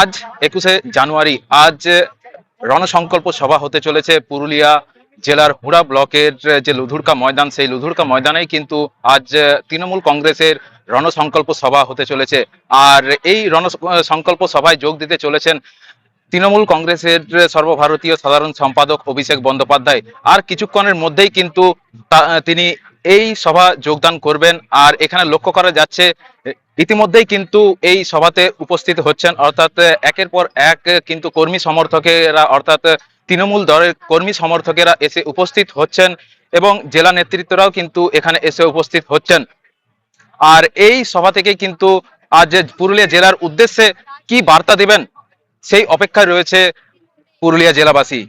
আজ একুশে জানুয়ারি, আজ রণসংকল্প সভা হতে চলেছে পুরুলিয়া জেলার হুড়া ব্লকের যে লুধুরকা ময়দান, সেই লুধুরকা ময়দানেই কিন্তু আজ তৃণমূল কংগ্রেসের রণসংকল্প সভা হতে চলেছে। আর এই রণ সংকল্প সভায় যোগ দিতে চলেছেন তৃণমূল কংগ্রেসের সর্বভারতীয় সাধারণ সম্পাদক অভিষেক বন্দ্যোপাধ্যায়। আর কিছুক্ষণের মধ্যেই কিন্তু তিনি এই সভা যোগদান করবেন। আর এখানে লক্ষ্য করা যাচ্ছে, ইতিমধ্যেই কিন্তু এই সভাতে উপস্থিত হচ্ছেন। অর্থাৎ একের পর এক কিন্তু কর্মী সমর্থকেরা, অর্থাৎ তৃণমূল দলের কর্মী সমর্থকেরা এসে উপস্থিত হচ্ছেন এবং জেলা নেতৃত্বরাও কিন্তু এখানে এসে উপস্থিত হচ্ছেন। আর এই সভা থেকে কিন্তু আজ পুরুলিয়া জেলার উদ্দেশ্যে কি বার্তা দেবেন? সেই অপেক্ষায় রয়েছে পুরুলিয়া জেলাবাসী।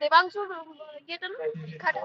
দেবাংশুর ইয়েটা না খাটা